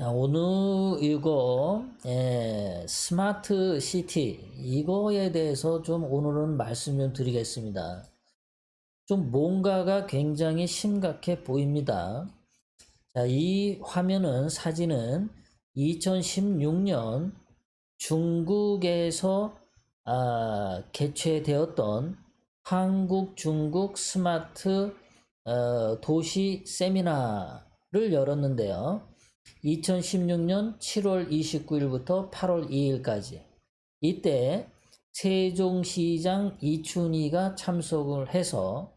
자, 오늘 이거 예, 스마트 시티 이거에 대해서 좀 오늘은 말씀 좀 드리겠습니다. 좀 뭔가가 굉장히 심각해 보입니다. 자, 이 화면은 사진은 2016년 중국에서 아, 개최되었던 한국 중국 스마트 어, 도시 세미나를 열었는데요. 2016년 7월 29일부터 8월 2일까지 이때 세종시장 이춘희가 참석을 해서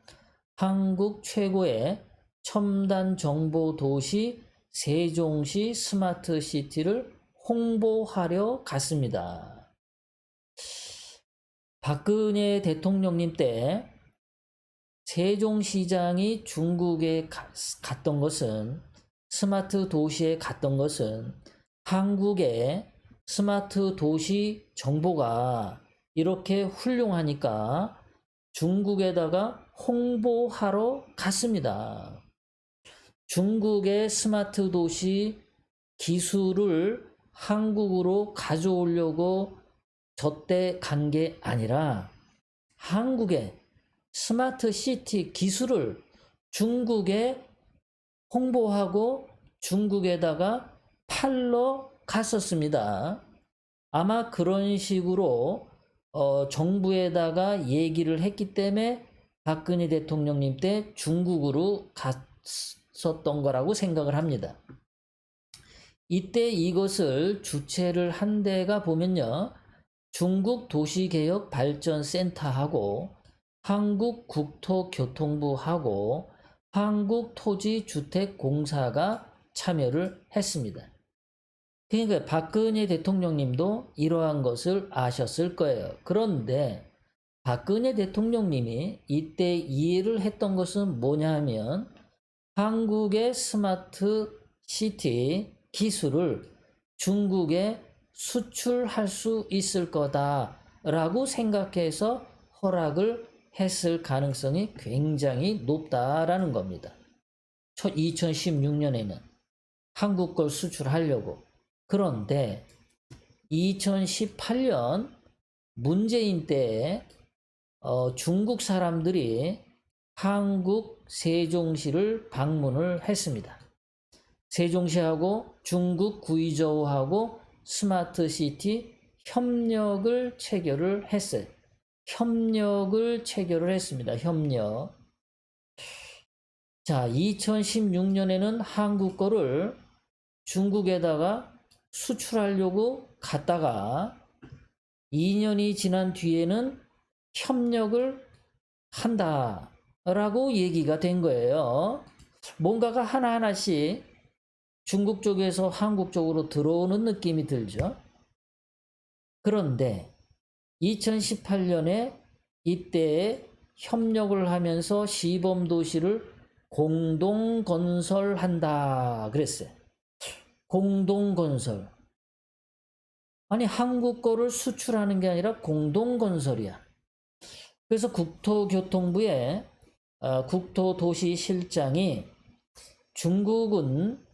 한국 최고의 첨단 정보 도시 세종시 스마트 시티를 홍보하려 갔습니다. 박근혜 대통령님 때 세종시장이 중국에 가- 갔던 것은 스마트 도시에 갔던 것은 한국의 스마트 도시 정보가 이렇게 훌륭하니까 중국에다가 홍보하러 갔습니다. 중국의 스마트 도시 기술을 한국으로 가져오려고 저때 간 게 아니라 한국의 스마트 시티 기술을 중국에 홍보하고 중국에다가 팔러 갔었습니다. 아마 그런 식으로 어, 정부에다가 얘기를 했기 때문에 박근혜 대통령님 때 중국으로 갔었던 거라고 생각을 합니다. 이때 이것을 주최를 한 데가 보면요. 중국 도시개혁 발전센터하고 한국 국토교통부하고 한국토지주택공사가 참여를 했습니다. 그러니까 박근혜 대통령님도 이러한 것을 아셨을 거예요. 그런데 박근혜 대통령님이 이때 이해를 했던 것은 뭐냐 하면 한국의 스마트 시티 기술을 중국에 수출할 수 있을 거다라고 생각해서 허락을 했을 가능성이 굉장히 높다라는 겁니다. 2016년에는 한국 걸 수출하려고. 그런데 2018년 문재인 때 어, 중국 사람들이 한국 세종시를 방문을 했습니다. 세종시하고 중국 구이저우하고 스마트 시티 협력을 체결을 했어요. 협력을 체결을 했습니다. 협력. 자, 2016년에는 한국 거를 중국에다가 수출하려고 갔다가 2년이 지난 뒤에는 협력을 한다라고 얘기가 된 거예요. 뭔가가 하나하나씩 중국 쪽에서 한국 쪽으로 들어오는 느낌이 들죠. 그런데 2018년에 이때 협력을 하면서 시범 도시를 공동 건설한다 그랬어요. 공동 건설. 아니 한국 거를 수출하는 게 아니라 공동 건설이야. 그래서 국토교통부의 어, 국토도시실장이 중국은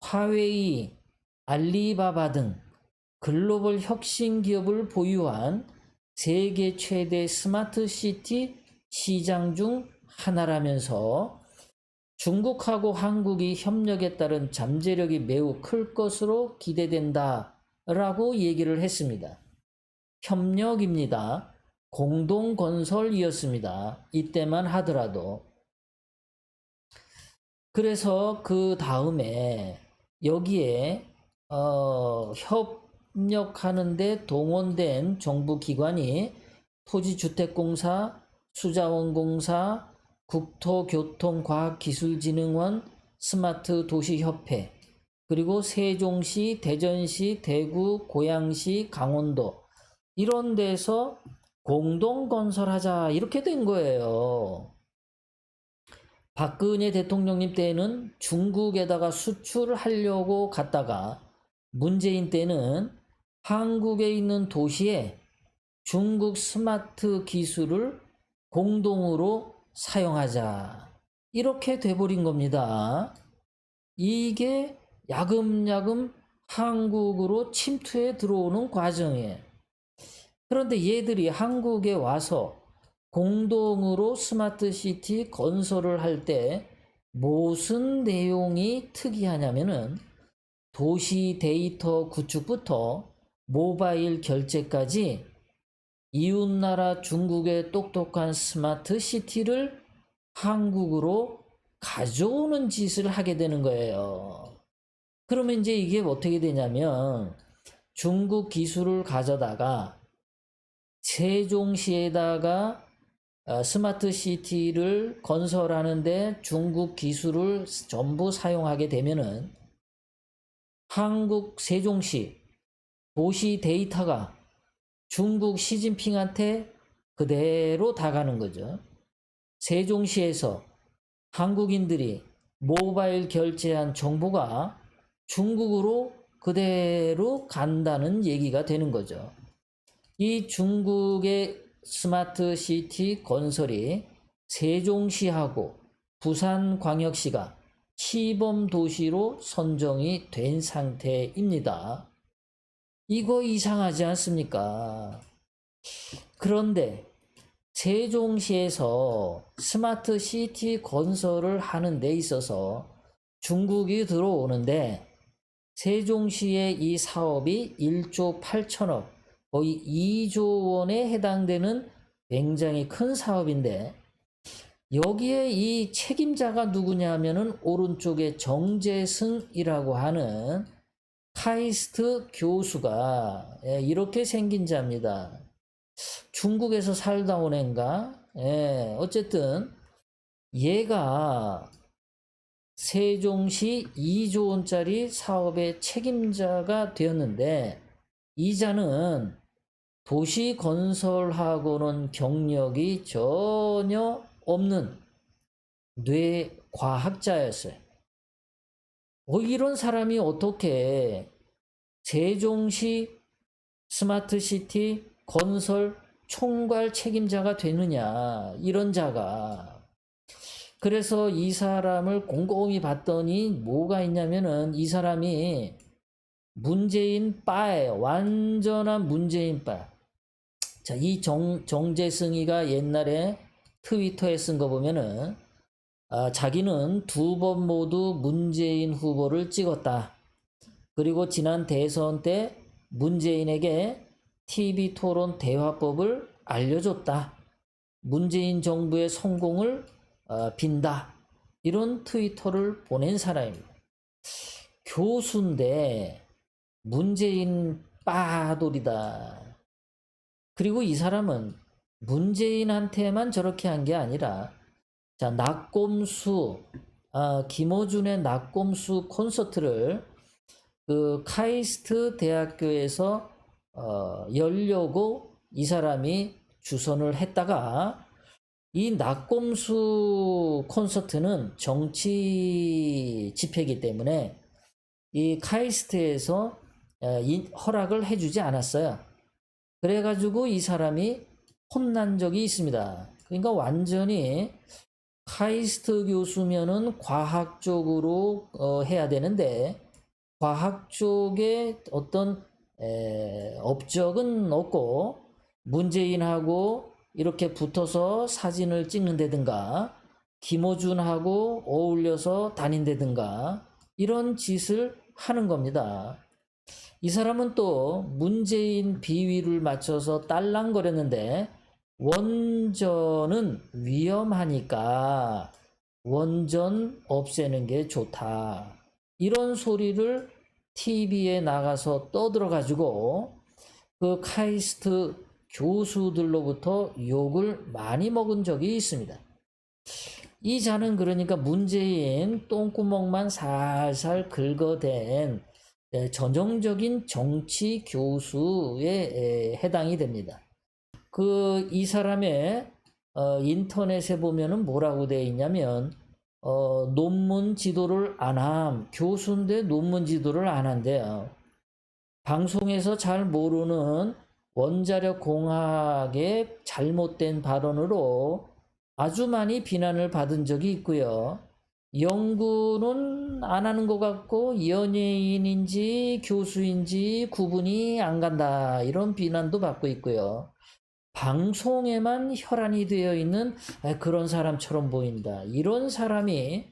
화웨이, 알리바바 등 글로벌 혁신 기업을 보유한 세계 최대 스마트 시티 시장 중 하나라면서 중국하고 한국이 협력에 따른 잠재력이 매우 클 것으로 기대된다 라고 얘기를 했습니다. 협력입니다. 공동 건설이었습니다. 이때만 하더라도. 그래서 그 다음에 여기에 어, 협 력하는데 동원된 정부 기관이 토지주택공사, 수자원공사, 국토교통과학기술진흥원, 스마트도시협회, 그리고 세종시, 대전시, 대구, 고양시, 강원도 이런 데서 공동 건설하자 이렇게 된 거예요. 박근혜 대통령님 때는 중국에다가 수출하려고 갔다가 문재인 때는 한국에 있는 도시에 중국 스마트 기술을 공동으로 사용하자. 이렇게 돼버린 겁니다. 이게 야금야금 한국으로 침투해 들어오는 과정이에요. 그런데 얘들이 한국에 와서 공동으로 스마트 시티 건설을 할 때 무슨 내용이 특이하냐면은 도시 데이터 구축부터 모바일 결제까지 이웃나라 중국의 똑똑한 스마트 시티를 한국으로 가져오는 짓을 하게 되는 거예요. 그러면 이제 이게 어떻게 되냐면 중국 기술을 가져다가 세종시에다가 어, 스마트 시티를 건설하는데 중국 기술을 전부 사용하게 되면은 한국 세종시 도시 데이터가 중국 시진핑한테 그대로 다 가는 거죠. 세종시에서 한국인들이 모바일 결제한 정보가 중국으로 그대로 간다는 얘기가 되는 거죠. 이 중국의 스마트 시티 건설이 세종시하고 부산광역시가 시범 도시로 선정이 된 상태입니다. 이거 이상하지 않습니까? 그런데 세종시에서 스마트 시티 건설을 하는 데 있어서 중국이 들어오는데 세종시의 이 사업이 1조 8천억, 거의 2조 원에 해당되는 굉장히 큰 사업인데 여기에 이 책임자가 누구냐면은 오른쪽에 정재승이라고 하는 카이스트 교수가 예, 이렇게 생긴 자입니다. 중국에서 살다 온 애인가? 예, 어쨌든 얘가 세종시 2조 원짜리 사업의 책임자가 되었는데 이자는 도시 건설하고는 경력이 전혀 없는 뇌과학자였어요. 어, 이런 사람이 어떻게 세종시 스마트시티 건설 총괄 책임자가 되느냐, 이런 자가. 그래서 이 사람을 곰곰이 봤더니 뭐가 있냐면은 이 사람이 문재인 빠예요. 완전한 문재인 빠. 자, 이 정, 정재승이가 옛날에 트위터에 쓴 거 보면은 아, 자기는 두 번 모두 문재인 후보를 찍었다. 그리고 지난 대선 때 문재인에게 TV 토론 대화법을 알려줬다. 문재인 정부의 성공을 어, 빈다. 이런 트위터를 보낸 사람입니다. 교수인데 문재인 빠돌이다. 그리고 이 사람은 문재인한테만 저렇게 한 게 아니라 자 낙곰수 아, 김어준의 낙곰수 콘서트를 그 카이스트 대학교에서 어, 열려고 이 사람이 주선을 했다가 이 낙곰수 콘서트는 정치 집회이기 때문에 이 카이스트에서 어, 인- 허락을 해주지 않았어요. 그래가지고 이 사람이 혼난 적이 있습니다. 그러니까 완전히 카이스트 교수면은 과학 쪽으로 어, 해야 되는데 과학 쪽에 어떤 에, 업적은 없고 문재인하고 이렇게 붙어서 사진을 찍는다든가 김어준하고 어울려서 다닌다든가 이런 짓을 하는 겁니다. 이 사람은 또 문재인 비위를 맞춰서 딸랑거렸는데 원전은 위험하니까 원전 없애는 게 좋다. 이런 소리를 TV에 나가서 떠들어 가지고 그 카이스트 교수들로부터 욕을 많이 먹은 적이 있습니다. 이 자는 그러니까 문재인 똥구멍만 살살 긁어댄 에, 전형적인 정치 교수에 에, 해당이 됩니다. 그 이 사람의 어, 인터넷에 보면은 뭐라고 되어 있냐면 어, 논문 지도를 안 함. 교수인데 논문 지도를 안 한대요. 방송에서 잘 모르는 원자력 공학의 잘못된 발언으로 아주 많이 비난을 받은 적이 있고요. 연구는 안 하는 것 같고 연예인인지 교수인지 구분이 안 간다. 이런 비난도 받고 있고요. 방송에만 혈안이 되어 있는 아, 그런 사람처럼 보인다. 이런 사람이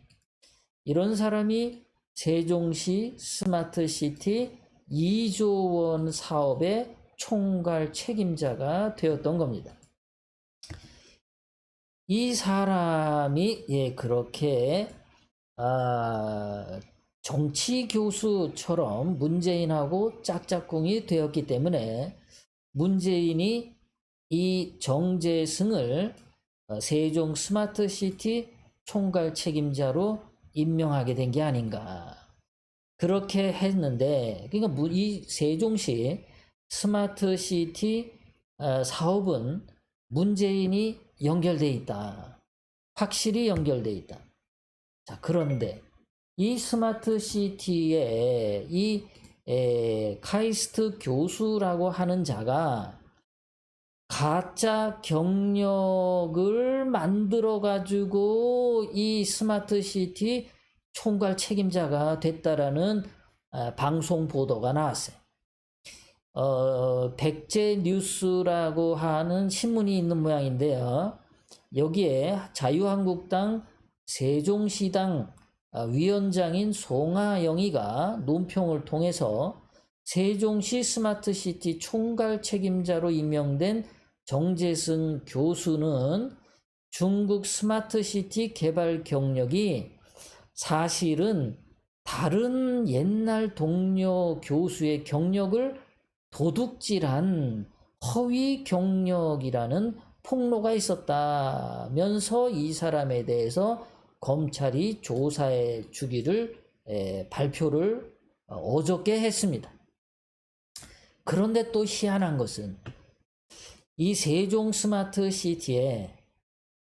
이런 사람이 세종시 스마트시티 2조 원 사업의 총괄 책임자가 되었던 겁니다. 이 사람이 예 그렇게 아, 정치 교수처럼 문재인하고 짝짝꿍이 되었기 때문에 문재인이 이 정재승을 어, 세종 스마트시티 총괄 책임자로 임명하게 된 게 아닌가. 그렇게 했는데, 그러니까 무- 이 세종시 스마트시티 어, 사업은 문재인이 연결돼 있다. 확실히 연결돼 있다. 자, 그런데 이 스마트 시티에 이 에, 카이스트 교수라고 하는 자가 가짜 경력을 만들어 가지고 이 스마트 시티 총괄 책임자가 됐다라는 아, 방송 보도가 나왔어요. 어, 백제 뉴스라고 하는 신문이 있는 모양인데요. 여기에 자유한국당 세종시당 아, 위원장인 송하영이가 논평을 통해서 세종시 스마트시티 총괄 책임자로 임명된 정재승 교수는 중국 스마트시티 개발 경력이 사실은 다른 옛날 동료 교수의 경력을 도둑질한 허위 경력이라는 폭로가 있었다면서 이 사람에 대해서 검찰이 조사해 주기를 에, 발표를 어, 어저께 했습니다. 그런데 또 희한한 것은 이 세종 스마트 시티에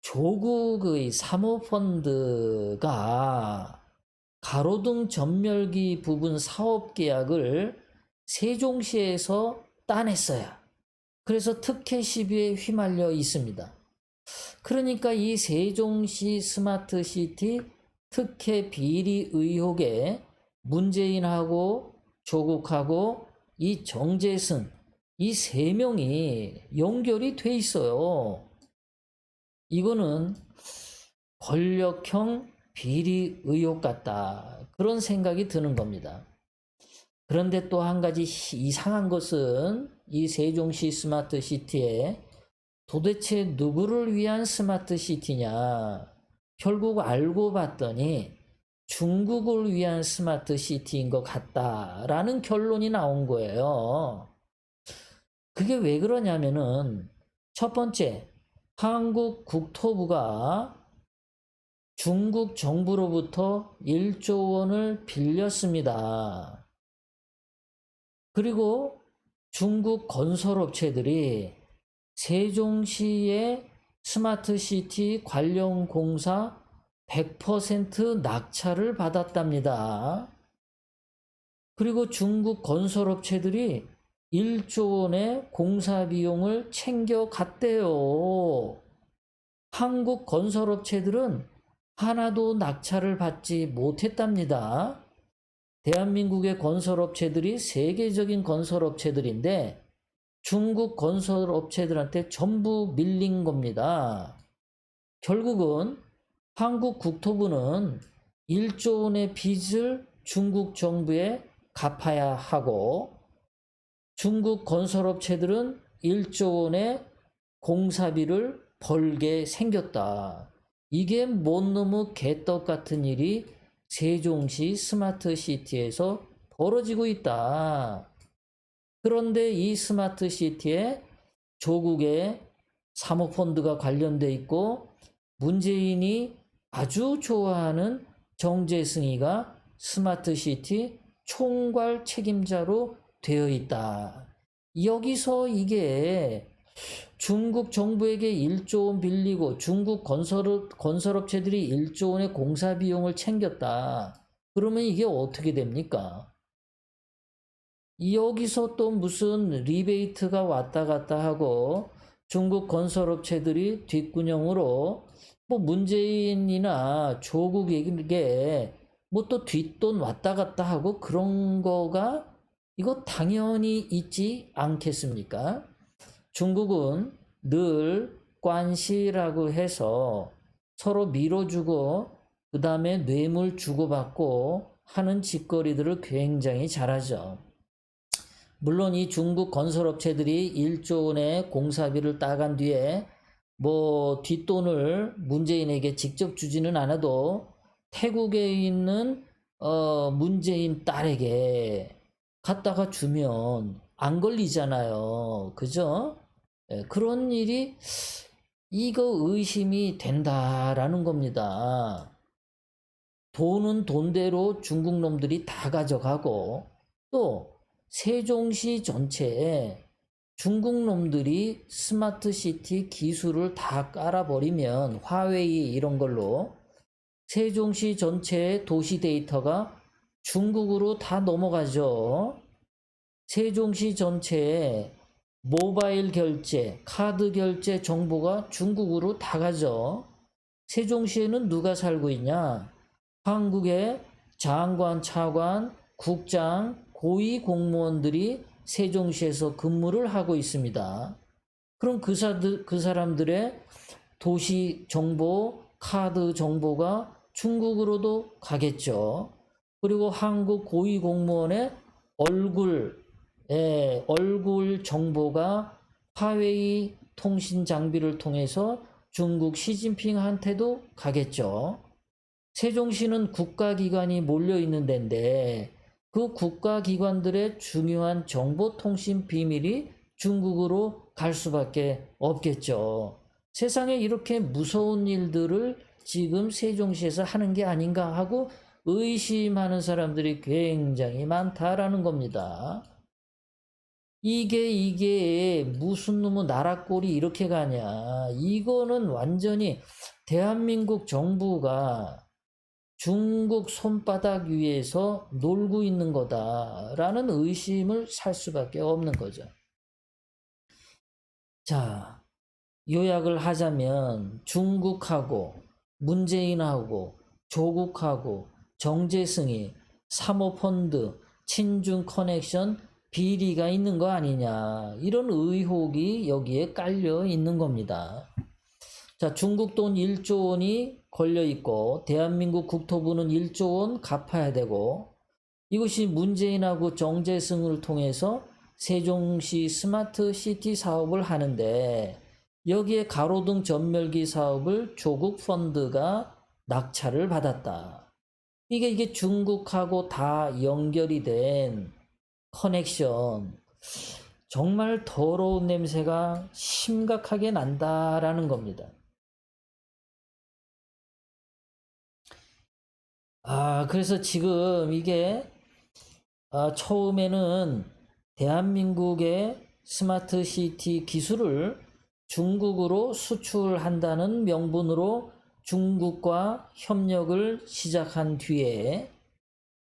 조국의 사모펀드가 가로등 전멸기 부분 사업 계약을 세종시에서 따냈어요. 그래서 특혜 시비에 휘말려 있습니다. 그러니까 이 세종시 스마트 시티 특혜 비리 의혹에 문재인하고 조국하고 이 정재승 이 세 명이 연결이 돼 있어요. 이거는 권력형 비리 의혹 같다. 그런 생각이 드는 겁니다. 그런데 또 한 가지 희- 이상한 것은 이 세종시 스마트 시티에 도대체 누구를 위한 스마트 시티냐? 결국 알고 봤더니 중국을 위한 스마트 시티인 것 같다라는 결론이 나온 거예요. 그게 왜 그러냐면은 첫 번째, 한국 국토부가 중국 정부로부터 1조 원을 빌렸습니다. 그리고 중국 건설업체들이 세종시의 스마트시티 관련 공사 100% 낙찰을 받았답니다. 그리고 중국 건설업체들이 1조 원의 공사 비용을 챙겨 갔대요. 한국 건설업체들은 하나도 낙찰을 받지 못했답니다. 대한민국의 건설업체들이 세계적인 건설업체들인데 중국 건설업체들한테 전부 밀린 겁니다. 결국은 한국 국토부는 1조 원의 빚을 중국 정부에 갚아야 하고 중국 건설업체들은 1조 원의 공사비를 벌게 생겼다. 이게 뭔 놈의 개떡 같은 일이 세종시 스마트 시티에서 벌어지고 있다. 그런데 이 스마트 시티에 조국의 사모펀드가 관련돼 있고 문재인이 아주 좋아하는 정재승이가 스마트 시티 총괄 책임자로 되어 있다. 여기서 이게 중국 정부에게 1조 원 빌리고 중국 건설업, 건설업체들이 1조 원의 공사 비용을 챙겼다. 그러면 이게 어떻게 됩니까? 여기서 또 무슨 리베이트가 왔다 갔다 하고 중국 건설업체들이 뒷구녕으로 뭐 문재인이나 조국에게 뭐 또 뒷돈 왔다 갔다 하고 그런 거가 이거 당연히 있지 않겠습니까? 중국은 늘 관시라고 해서 서로 밀어주고 그 다음에 뇌물 주고받고 하는 짓거리들을 굉장히 잘하죠. 물론 이 중국 건설업체들이 1조 원의 공사비를 따간 뒤에 뭐 뒷돈을 문재인에게 직접 주지는 않아도 태국에 있는 어 문재인 딸에게 갖다가 주면 안 걸리잖아요. 그죠? 예, 그런 일이 이거 의심이 된다라는 겁니다. 돈은 돈대로 중국 놈들이 다 가져가고 또 세종시 전체에 중국 놈들이 스마트 시티 기술을 다 깔아버리면 화웨이 이런 걸로 세종시 전체의 도시 데이터가 중국으로 다 넘어가죠. 세종시 전체에 모바일 결제, 카드 결제 정보가 중국으로 다 가죠. 세종시에는 누가 살고 있냐? 한국의 장관, 차관, 국장, 고위 공무원들이 세종시에서 근무를 하고 있습니다. 그럼 그, 사들, 그 사람들의 도시 정보, 카드 정보가 중국으로도 가겠죠. 그리고 한국 고위 공무원의 얼굴, 예, 얼굴 정보가 화웨이 통신 장비를 통해서 중국 시진핑한테도 가겠죠. 세종시는 국가기관이 몰려 있는 데인데 그 국가기관들의 중요한 정보통신 비밀이 중국으로 갈 수밖에 없겠죠. 세상에 이렇게 무서운 일들을 지금 세종시에서 하는 게 아닌가 하고 의심하는 사람들이 굉장히 많다라는 겁니다. 이게 이게 무슨 놈의 나라 꼴이 이렇게 가냐. 이거는 완전히 대한민국 정부가 중국 손바닥 위에서 놀고 있는 거다라는 의심을 살 수밖에 없는 거죠. 자, 요약을 하자면 중국하고 문재인하고 조국하고 정재승이 사모펀드 친중 커넥션 비리가 있는 거 아니냐 이런 의혹이 여기에 깔려 있는 겁니다. 자, 중국 돈 1조 원이 걸려 있고 대한민국 국토부는 1조 원 갚아야 되고 이것이 문재인하고 정재승을 통해서 세종시 스마트 시티 사업을 하는데 여기에 가로등 전멸기 사업을 조국 펀드가 낙찰을 받았다. 이게 이게 중국하고 다 연결이 된 커넥션. 정말 더러운 냄새가 심각하게 난다라는 겁니다. 아, 그래서 지금 이게 아, 처음에는 대한민국의 스마트 시티 기술을 중국으로 수출한다는 명분으로 중국과 협력을 시작한 뒤에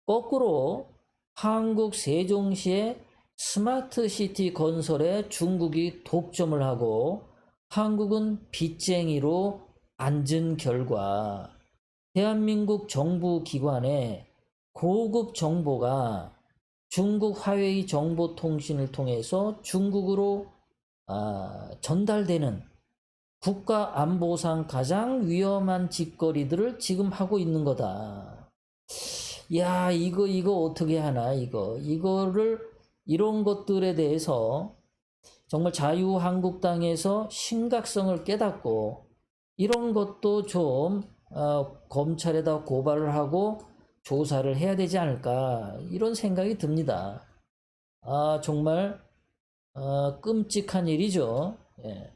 거꾸로 한국 세종시의 스마트 시티 건설에 중국이 독점을 하고 한국은 빚쟁이로 앉은 결과 대한민국 정부 기관의 고급 정보가 중국 화웨이 정보통신을 통해서 중국으로 아, 전달되는 국가 안보상 가장 위험한 짓거리들을 지금 하고 있는 거다. 야, 이거, 이거 어떻게 하나, 이거. 이거를, 이런 것들에 대해서 정말 자유한국당에서 심각성을 깨닫고 이런 것도 좀 어, 검찰에다 고발을 하고 조사를 해야 되지 않을까 이런 생각이 듭니다. 아 정말 어, 끔찍한 일이죠. 예.